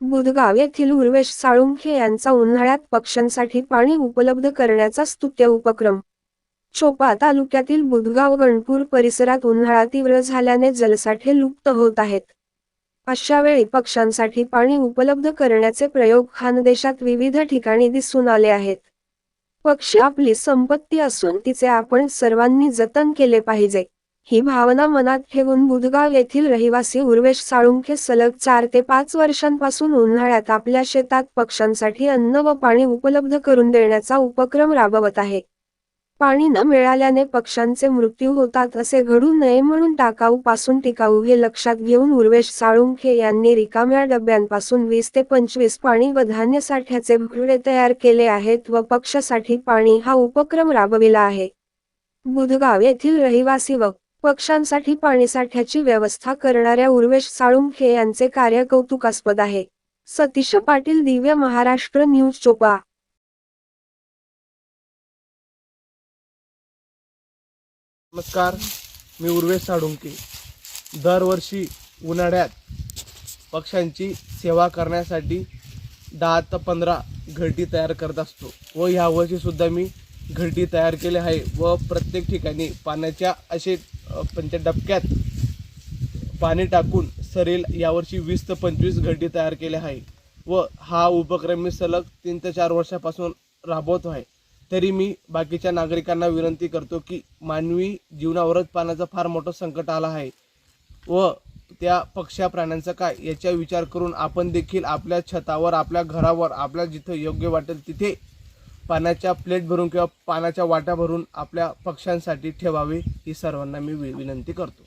बुधगाव येथील उर्वेश साळुंखे यांचा उन्हाळ्यात पक्ष्यांसाठी पाणी उपलब्ध करण्याचा स्तुत्य उपक्रम. चोपा तालुक्यातील बुधगाव गणपूर परिसरात उन्हाळा तीव्र झाल्याने जलसाठे लुप्त होत आहेत. अशा वेळी पक्ष्यांसाठी पाणी उपलब्ध करण्याचे प्रयोग खानदेशात विविध ठिकाणी दिसून आले आहेत. पक्षी आपली संपत्ती असून तिचे आपण सर्वांनी जतन केले पाहिजे. ही भावना मनात ठेवून बुधगाव येथील रहिवासी उर्वेश साळुंखे सलग चार ते पाच वर्षांपासून उन्हाळ्यात आपल्या शेतात पक्ष्यांसाठी अन्न व पाणी उपलब्ध करून देण्याचा उपक्रम राबवत आहे. पाणी न मिळाल्याने पक्ष्यांचे मृत्यू होतात असे घडू नये म्हणून टाकाऊ पासून टिकाऊ हे लक्षात घेऊन उर्वेश साळुंखे यांनी रिकाम्या डब्यांपासून वीस ते पंचवीस पाणी व धान्य साठ्याचे भुगडे तयार केले आहेत व पक्षासाठी पाणी हा उपक्रम राबविला आहे. बुधगाव येथील रहिवासी व पक्ष्यांसाठी पाणीसाठ्याची व्यवस्था करणाऱ्या उर्वेश साळुंखे यांचे कार्य कौतुकास्पद आहे. सतीश पाटील दिव्य महाराष्ट्र न्यूज चोपा. नमस्कार मी उर्वेश साळुंके. दरवर्षी उन्हाळ्यात पक्ष्यांची सेवा करण्यासाठी दहा ते पंधरा घरटी तयार करत असतो व ह्यावर्षीसुद्धा मी घरटी तयार केले आहे व प्रत्येक ठिकाणी पाण्याच्या असे अ, डबक्यात पाणी टाकून सरेल यावर्षी वीस ते पंचवीस घरटी तयार केले आहे. व हा उपक्रम मी सलग तीन ते चार वर्षापासून राबवतो आहे. तरी मी बाकीच्या नागरिकांना विनंती करतो की मानवी जीवनावरच पाण्याचा फार मोठं संकट आला आहे. व त्या पक्ष्या प्राण्यांचा काय याचा विचार करून आपण देखील आपल्या छतावर आपल्या घरावर आपल्या जिथं योग्य वाटेल तिथे पाण्याच्या प्लेट भरून किंवा पाण्याच्या वाट्या भरून आपल्या पक्ष्यांसाठी ठेवावे ही सर्वांना मी विनंती करतो.